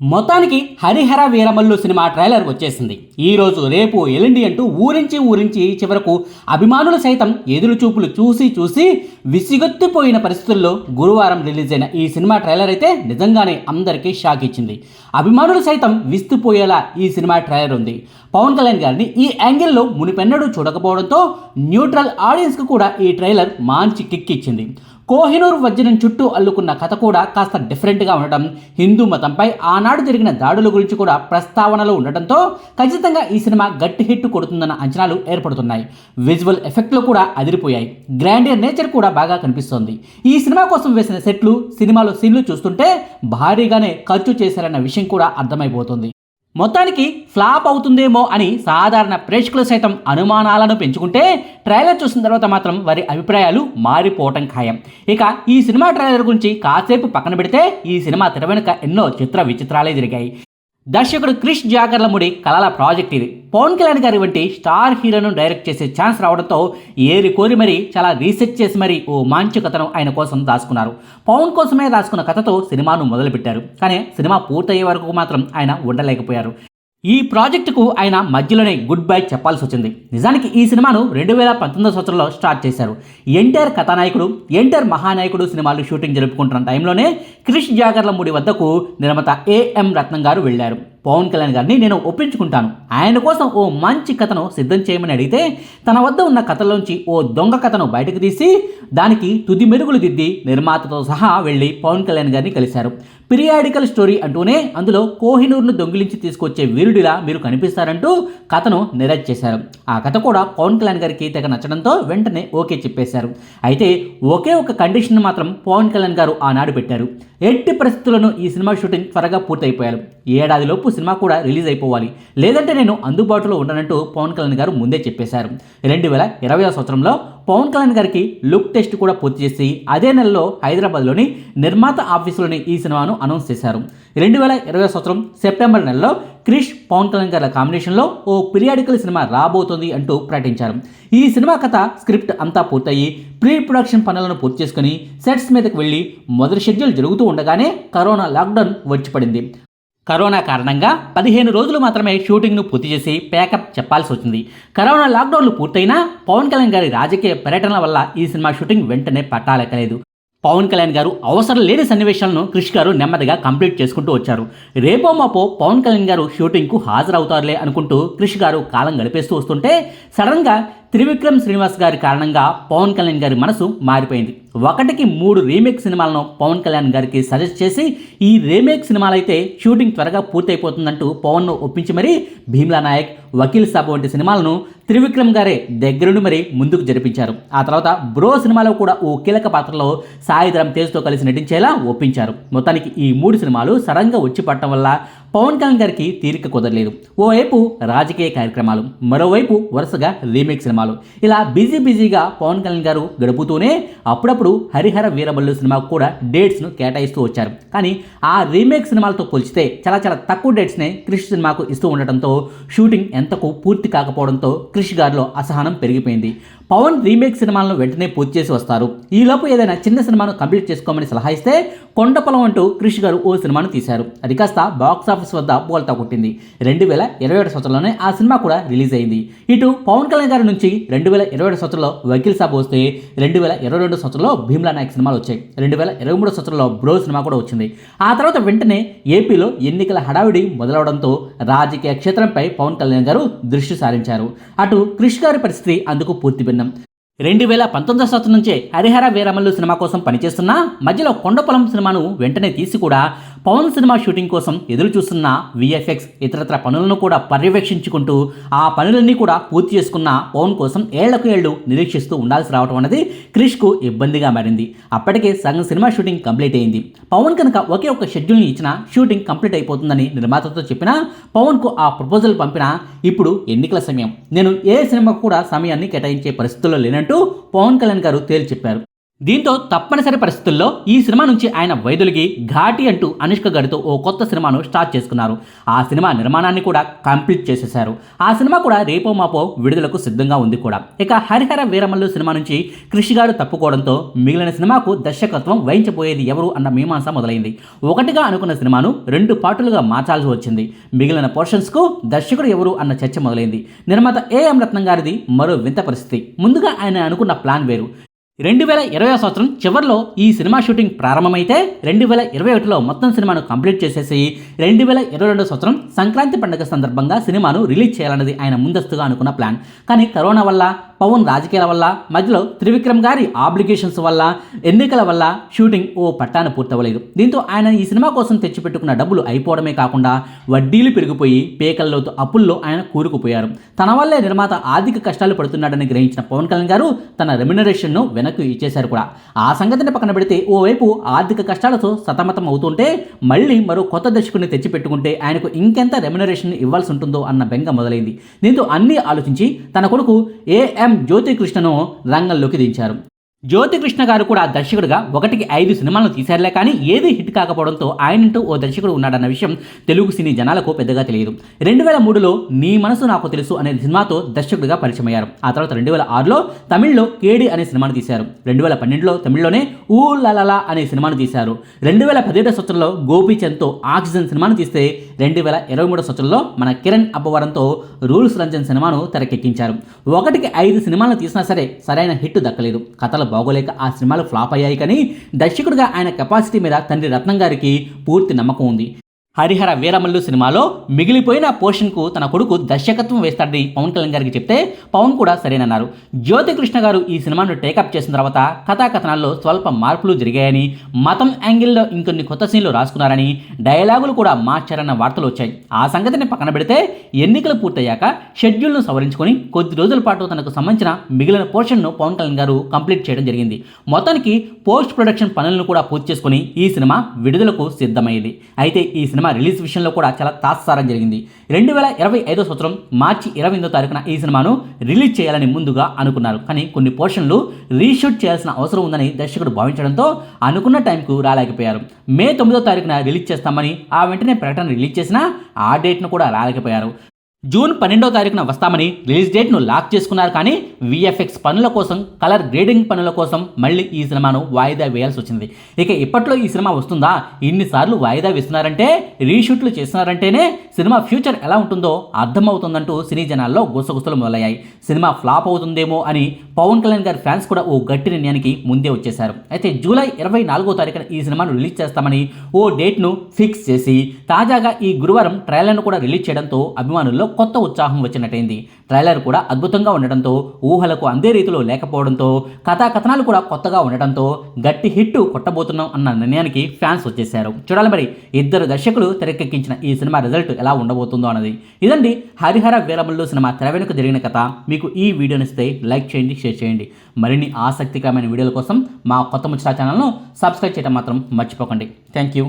మొత్తానికి Harihara Veeramallu cinema trailer వచ్చేసింది. ఈరోజు రేపు ఎల్లుండి అంటూ ఊరించి ఊరించి చివరకు అభిమానులు సైతం ఎదురు చూపులు చూసి చూసి విసిగొత్తిపోయిన పరిస్థితుల్లో గురువారం రిలీజ్ అయిన ఈ సినిమా ట్రైలర్ అయితే నిజంగానే అందరికీ షాక్ ఇచ్చింది. అభిమానులు సైతం విస్తుపోయేలా ఈ సినిమా ట్రైలర్ ఉంది. పవన్ కళ్యాణ్ గారిని ఈ యాంగిల్లో మునిపెన్నడూ చూడకపోవడంతో న్యూట్రల్ ఆడియన్స్కు కూడా ఈ ట్రైలర్ మంచి కిక్ ఇచ్చింది కోహినూర్ వజ్రం చుట్టూ అల్లుకున్న కథ కూడా కాస్త డిఫరెంట్గా ఉండటం హిందూ మతంపై ఆనాడు జరిగిన దాడుల గురించి కూడా ప్రస్తావనలో ఉండటంతో ఖచ్చితంగా ఈ సినిమా గట్టి హిట్ కొడుతుందన్న అంచనాలు ఏర్పడుతున్నాయి. విజువల్ ఎఫెక్ట్లు కూడా అదిరిపోయాయి. గ్రాండియర్ నేచర్ కూడా బాగా కనిపిస్తోంది. ఈ సినిమా కోసం వేసిన సెట్లు సినిమాలో సీన్లు చూస్తుంటే భారీగానే ఖర్చు చేశారన్న విషయం కూడా అర్థమైపోతుంది. మొత్తానికి ఫ్లాప్ అవుతుందేమో అని సాధారణ ప్రేక్షకులు సైతం అనుమానాలను పెంచుకుంటే ట్రైలర్ చూసిన తర్వాత మాత్రం వారి అభిప్రాయాలు మారిపోవటం ఖాయం. ఇక ఈ సినిమా ట్రైలర్ గురించి కాసేపు పక్కన పెడితే ఈ సినిమా తెర వెనుక ఎన్నో చిత్ర విచిత్రాలే జరిగాయి. దర్శకుడు క్రిష్ జాగర్లముడి కళల ప్రాజెక్ట్ ఇది. పవన్ కళ్యాణ్ గారి వంటి స్టార్ హీరోను డైరెక్ట్ చేసే ఛాన్స్ రావడంతో ఏరి కోరి మరీ చాలా రీసెర్చ్ చేసి మరీ ఓ మంచి కథను ఆయన కోసం దాచుకున్నారు. పవన్ కోసమే రాసుకున్న కథతో సినిమాను మొదలుపెట్టారు. కానీ సినిమా పూర్తయ్యే వరకు మాత్రం ఆయన ఉండలేకపోయారు. ఈ ప్రాజెక్టుకు ఆయన మధ్యలోనే గుడ్ బై చెప్పాల్సి వచ్చింది నిజానికి ఈ సినిమాను రెండు వేల పంతొమ్మిదో సంవత్సరంలో స్టార్ట్ చేశారు. ఎన్టీఆర్ కథానాయకుడు ఎన్టీఆర్ మహానాయకుడు సినిమాలు షూటింగ్ జరుపుకుంటున్న టైంలోనే క్రిష్ జాగర్లమూడి వద్దకు నిర్మాత ఏఎం రత్నం గారు వెళ్ళారు. పవన్ కళ్యాణ్ గారిని నేను ఒప్పించుకుంటాను. ఆయన కోసం ఓ మంచి కథను సిద్ధం చేయమని అడిగితే తన వద్ద ఉన్న కథలోంచి ఓ దొంగ కథను బయటకు తీసి దానికి తుది మెరుగులు దిద్ది నిర్మాతతో సహా వెళ్ళి పవన్ కళ్యాణ్ గారిని కలిశారు. పిరియాడికల్ స్టోరీ అంటూనే అందులో కోహినూర్ను దొంగిలించి తీసుకొచ్చే వీరుడిలా మీరు కనిపిస్తారంటూ కథను నిరజ్ చేశారు. ఆ కథ కూడా పవన్ కళ్యాణ్ గారికి తెగ నచ్చడంతో వెంటనే ఓకే చెప్పేశారు. అయితే ఒకే ఒక కండిషన్ మాత్రం పవన్ కళ్యాణ్ గారు ఆనాడు పెట్టారు. ఎట్టి పరిస్థితులను ఈ సినిమా షూటింగ్ త్వరగా పూర్తయిపోయారు ఏడాదిలోపు సినిమా కూడా రిలీజ్ అయిపోవాలి. లేదంటే నేను అందుబాటులో ఉండనంటూ పవన్ కళ్యాణ్ గారు ముందే చెప్పేశారు. రెండు వేల ఇరవై సంవత్సరంలో పవన్ కళ్యాణ్ గారికి లుక్ టెస్ట్ కూడా పూర్తి చేసి అదే నెలలో హైదరాబాద్లోని నిర్మాత ఆఫీసులోని ఈ సినిమాను అనౌన్స్ చేశారు. రెండు వేల ఇరవై సంవత్సరం సెప్టెంబర్ నెలలో క్రిష్ పవన్ కళ్యాణ్ గారి కాంబినేషన్లో ఓ పిరియాడికల్ సినిమా రాబోతోంది అంటూ ప్రకటించారు. ఈ సినిమా కథ స్క్రిప్ట్ అంతా పూర్తయి ప్రీ ప్రొడక్షన్ పనులను పూర్తి చేసుకుని సెట్స్ మీదకి వెళ్ళి మొదటి షెడ్యూల్ జరుగుతూ ఉండగానే కరోనా లాక్డౌన్ వచ్చి పడింది. కరోనా కారణంగా పదిహేను రోజులు మాత్రమే షూటింగ్ను పూర్తి చేసి ప్యాకప్ చెప్పాల్సి వచ్చింది. కరోనా లాక్డౌన్లు పూర్తయినా పవన్ కళ్యాణ్ గారి రాజకీయ పర్యటనల వల్ల ఈ సినిమా షూటింగ్ వెంటనే పట్టాలెక్కలేదు. పవన్ కళ్యాణ్ గారు అవసరం లేని సన్నివేశాలను క్రిష్ గారు నెమ్మదిగా కంప్లీట్ చేసుకుంటూ వచ్చారు. రేపో మాపో పవన్ కళ్యాణ్ గారు షూటింగ్కు హాజరవుతారులే అనుకుంటూ క్రిష్ గారు కాలం గడిపేస్తూ వస్తుంటే సడన్గా త్రివిక్రమ్ శ్రీనివాస్ గారి కారణంగా పవన్ కళ్యాణ్ గారి మనసు మారిపోయింది. ఒకటికి మూడు రీమేక్ సినిమాలను పవన్ కళ్యాణ్ గారికి సజెస్ట్ చేసి ఈ రీమేక్ సినిమాలైతే షూటింగ్ త్వరగా పూర్తయిపోతుందంటూ పవన్ను ఒప్పించి మరీ భీమ్లా నాయక్ వకీల్ సాబ్ వంటి సినిమాలను త్రివిక్రమ్ గారే దగ్గరుండి మరి ముందుకు జరిపించారు. ఆ తర్వాత బ్రో సినిమాలో కూడా ఓ కీలక పాత్రలో సాయిధరం తేజ్తో కలిసి నటించేలా ఒప్పించారు. మొత్తానికి ఈ మూడు సినిమాలు సడన్గా వచ్చి పడటం వల్ల పవన్ కళ్యాణ్ గారికి తీరిక కుదరలేదు. ఓవైపు రాజకీయ కార్యక్రమాలు మరోవైపు వరుసగా రీమేక్ సినిమాలు. ఇలా బిజీ బిజీగా పవన్ కళ్యాణ్ గారు గడుపుతూనే అప్పుడప్పుడు హరిహర వీరబల్లు సినిమాకు కూడా డేట్స్ను కేటాయిస్తూ వచ్చారు. కానీ ఆ రీమేక్ సినిమాలతో పోల్చితే చాలా చాలా తక్కువ డేట్స్నే క్రిష్ సినిమాకు ఇస్తూ ఉండటంతో షూటింగ్ ఎంతకు పూర్తి కాకపోవడంతో క్రిష్ గారిలో అసహనం పెరిగిపోయింది. పవన్ రీమేక్ సినిమాలను వెంటనే పూర్తి చేసి వస్తారు. ఈలోపు ఏదైనా చిన్న సినిమాను కంప్లీట్ చేసుకోమని సలహా ఇస్తే కొండపొలం అంటూ క్రిష్ గారు ఓ సినిమాను తీశారు. అది కాస్త బాక్స్ ఆఫీస్ వద్ద బోల్తా కొట్టింది. రెండు వేల ఇరవై ఏడు సంవత్సరంలోనే ఆ సినిమా కూడా రిలీజ్ అయింది. ఇటు పవన్ కళ్యాణ్ గారి నుంచి రెండు వేల ఇరవై ఏడు సంవత్సరంలో వకీల్ సాబ్ వస్తే రెండు వేల ఇరవై రెండు సంవత్సరంలో భీమ్లా నాయక్ సినిమాలు వచ్చాయి. రెండు వేల ఇరవై మూడు సంవత్సరంలో బ్రో సినిమా కూడా వచ్చింది. ఆ తర్వాత వెంటనే ఏపీలో ఎన్నికల హడావిడి మొదలవడంతో రాజకీయ క్షేత్రంపై పవన్ కళ్యాణ్ గారు దృష్టి సారించారు. అటు క్రిష్ గారి పరిస్థితి అందుకు పూర్తి భిన్నం. రెండు వేల పంతొమ్మిదో సంవత్సరం నుంచే హరిహర వీరమల్లు సినిమా కోసం పనిచేస్తున్న మధ్యలో కొండపొలం సినిమాను వెంటనే తీసి కూడా పవన్ సినిమా షూటింగ్ కోసం ఎదురు చూస్తున్న విఎఫ్ఎక్స్ ఇతరత్ర పనులను కూడా పర్యవేక్షించుకుంటూ ఆ పనులన్నీ కూడా పూర్తి చేసుకున్న పవన్ కోసం ఏళ్ళకు ఏళ్ళు నిరీక్షిస్తూ ఉండాల్సి రావడం అనేది క్రిష్కు ఇబ్బందిగా మారింది. అప్పటికే సగం సినిమా షూటింగ్ కంప్లీట్ అయింది. పవన్ కనుక ఒకే ఒక షెడ్యూల్ని ఇచ్చిన షూటింగ్ కంప్లీట్ అయిపోతుందని నిర్మాతతో చెప్పినా పవన్కు ఆ ప్రపోజల్ పంపినా ఇప్పుడు ఎన్నికల సమయం. నేను ఏ సినిమాకు కూడా సమయాన్ని కేటాయించే పరిస్థితుల్లో లేనంటూ పవన్ కళ్యాణ్ గారు తేల్చి చెప్పారు. దీంతో తప్పనిసరి పరిస్థితుల్లో ఈ సినిమా నుంచి ఆయన వైదొలిగి ఘాటి అంటూ అనుష్క గారితో ఓ కొత్త సినిమాను స్టార్ట్ చేసుకున్నారు. ఆ సినిమా నిర్మాణాన్ని కూడా కంప్లీట్ చేసేశారు. ఆ సినిమా కూడా రేపో మాపో విడుదలకు సిద్ధంగా ఉంది కూడా. ఇక హరిహర వీరమల్లు సినిమా నుంచి కృషి గారు తప్పుకోవడంతో మిగిలిన సినిమాకు దర్శకత్వం వహించబోయేది ఎవరు అన్న మీమాంస మొదలైంది. ఒకటిగా అనుకున్న సినిమాను రెండు పార్టులుగా మార్చాల్సి వచ్చింది. మిగిలిన పోర్షన్స్కు దర్శకుడు ఎవరు అన్న చర్చ మొదలైంది. నిర్మాత ఏఎం రత్నం గారిది మరో వింత పరిస్థితి. ముందుగా ఆయన అనుకున్న ప్లాన్ వేరు. రెండు వేల ఇరవై సంవత్సరం చివరిలో ఈ సినిమా షూటింగ్ ప్రారంభమైతే రెండు వేల ఇరవై ఒకటిలో మొత్తం సినిమాను కంప్లీట్ చేసేసి రెండు వేల ఇరవై రెండు సంవత్సరం సంక్రాంతి పండుగ సందర్భంగా సినిమాను రిలీజ్ చేయాలన్నది ఆయన ముందస్తుగా అనుకున్న ప్లాన్. కానీ కరోనా వల్ల పవన్ రాజకీయాల వల్ల మధ్యలో త్రివిక్రమ్ గారి ఆబ్లిగేషన్స్ వల్ల ఎన్నికల వల్ల షూటింగ్ ఓ పట్టాన పూర్తవ్వలేదు దీంతో ఆయన ఈ సినిమా కోసం తెచ్చిపెట్టుకున్న డబ్బులు అయిపోవడమే కాకుండా వడ్డీలు పెరిగిపోయి పేకల్లోతో అప్పుల్లో ఆయన కూరుకుపోయారు. తన వల్లే నిర్మాత ఆర్థిక కష్టాలు పడుతున్నాడని గ్రహించిన పవన్ కళ్యాణ్ గారు తన రెమ్యునరేషన్ను వెనక్కి ఇచ్చేశారు కూడా. ఆ సంగతిని పక్కన పెడితే ఓవైపు ఆర్థిక కష్టాలతో సతమతం అవుతుంటే మళ్ళీ మరో కొత్త దర్శకుడిని తెచ్చిపెట్టుకుంటే ఆయనకు ఇంకెంత రెమ్యునరేషన్ ఇవ్వాల్సి ఉంటుందో అన్న బెంగ మొదలైంది. దీంతో అన్నీ ఆలోచించి తన కొడుకు ఏఎం జ్యోతికృష్ణను రంగంలోకి దించారు. జ్యోతికృష్ణ గారు కూడా దర్శకుడిగా ఒకటికి ఐదు సినిమాలను తీశారులే కానీ ఏది హిట్ కాకపోవడంతో ఆయనంటూ ఓ దర్శకుడు ఉన్నాడన్న విషయం తెలుగు సినీ జనాలకు పెద్దగా తెలియదు. రెండు వేల మూడులో నీ మనసు నాకు తెలుసు అనే సినిమాతో దర్శకుడిగా పరిచయం అయ్యారు ఆ తర్వాత రెండు వేల ఆరులో తమిళ్ళో కేడి అనే సినిమాను తీశారు. రెండు వేల పన్నెండులో తమిళ్ళోనే ఊ లలలా అనే సినిమాను తీశారు. రెండు వేల పదిహేడో సంవత్సరంలో గోపీచంద్తో ఆక్సిజన్ సినిమాను తీస్తే రెండు వేల ఇరవై మూడో సంవత్సరంలో మన కిరణ్ అబ్బవరంతో రూల్స్ రంజన్ సినిమాను తెరకెక్కించారు. ఒకటికి ఐదు సినిమాలను తీసినా సరే సరైన హిట్ దక్కలేదు. కథలు బాగోలేక ఆ సినిమాలు ఫ్లాప్ అయ్యాయి కానీ దర్శకుడిగా ఆయన కెపాసిటీ మీద తండ్రి రత్నం గారికి పూర్తి నమ్మకం ఉంది. హరిహర వీరమల్లు సినిమాలో మిగిలిపోయిన పోర్షన్కు తన కొడుకు దర్శకత్వం వేస్తాడని పవన్ కళ్యాణ్ గారికి చెప్తే పవన్ కూడా సరేనన్నారు. జ్యోతికృష్ణ గారు ఈ సినిమాను టేకప్ చేసిన తర్వాత కథాకథనాల్లో స్వల్ప మార్పులు జరిగాయని మతం యాంగిల్లో ఇంకొన్ని కొత్త సీన్లు రాసుకున్నారని డైలాగులు కూడా మార్చారన్న వార్తలు వచ్చాయి. ఆ సంగతిని పక్కన పెడితే ఎన్నికలు పూర్తయ్యాక షెడ్యూల్ను సవరించుకొని కొద్ది రోజుల పాటు తనకు సంబంధించిన మిగిలిన పోర్షన్ను పవన్ కళ్యాణ్ గారు కంప్లీట్ చేయడం జరిగింది. మొత్తానికి పోస్ట్ ప్రొడక్షన్ పనులను కూడా పూర్తి చేసుకుని ఈ సినిమా విడుదలకు సిద్ధమైంది. అయితే ఈ సినిమా రిలీజ్ విషయంలో కూడా చాలా తాత్సారం జరిగింది. రెండు వేల ఇరవై ఐదో సంవత్సరం మార్చి ఇరవై ఎనిమిదో తారీఖున ఈ సినిమాను రిలీజ్ చేయాలని ముందుగా అనుకున్నారు. కానీ కొన్ని పోర్షన్లు రీషూట్ చేయాల్సిన అవసరం ఉందని దర్శకుడు భావించడంతో అనుకున్న టైంకు రాలేకపోయారు. మే తొమ్మిదో తారీఖున రిలీజ్ చేస్తామని ఆ వెంటనే ప్రకటన రిలీజ్ చేసినా ఆ డేట్ను కూడా రాలేకపోయారు. జూన్ పన్నెండవ తారీఖున వస్తామని రిలీజ్ డేట్ను లాక్ చేసుకున్నారు కానీ విఎఫ్ఎక్స్ పనుల కోసం కలర్ గ్రేడింగ్ పనుల కోసం మళ్ళీ ఈ సినిమాను వాయిదా వేయాల్సి వచ్చింది. ఇక ఇప్పట్లో ఈ సినిమా వస్తుందా? ఇన్నిసార్లు వాయిదా వేస్తున్నారంటే రీషూట్లు చేస్తున్నారంటేనే సినిమా ఫ్యూచర్ ఎలా ఉంటుందో అర్థమవుతుందంటూ సినీ జనాల్లో గుసగుసలు మొదలయ్యాయి. సినిమా ఫ్లాప్ అవుతుందేమో అని పవన్ కళ్యాణ్ గారి ఫ్యాన్స్ కూడా ఓ గట్టి నిర్ణయానికి ముందే వచ్చేశారు. అయితే జూలై ఇరవై నాలుగో తారీఖున ఈ సినిమాను రిలీజ్ చేస్తామని ఓ డేట్ను ఫిక్స్ చేసి తాజాగా ఈ గురువారం ట్రైలర్ను కూడా రిలీజ్ చేయడంతో అభిమానుల్లో కొత్త ఉత్సాహం వచ్చినట్టయింది. ట్రైలర్ కూడా అద్భుతంగా ఉండడంతో ఊహలకు అందే రీతిలో లేకపోవడంతో కథాకథనాలు కూడా కొత్తగా ఉండడంతో గట్టి హిట్ కొట్టబోతున్నాం అన్న నిర్ణయానికి ఫ్యాన్స్ వచ్చేశారు. చూడాలి మరి ఇద్దరు దర్శకులు తెరకెక్కించిన ఈ సినిమా రిజల్ట్ ఎలా ఉండబోతుందో అన్నది. ఇదండి హరిహర వీరమల్లు సినిమా తెర వెనుక జరిగిన కథ. మీకు ఈ వీడియోని ఇస్తే లైక్ చేయండి షేర్ చేయండి. మరిన్ని ఆసక్తికరమైన వీడియోల కోసం మా కొత్త ముచ్చట ఛానల్ను సబ్స్క్రైబ్ చేయడం మాత్రం మర్చిపోకండి. Thank you.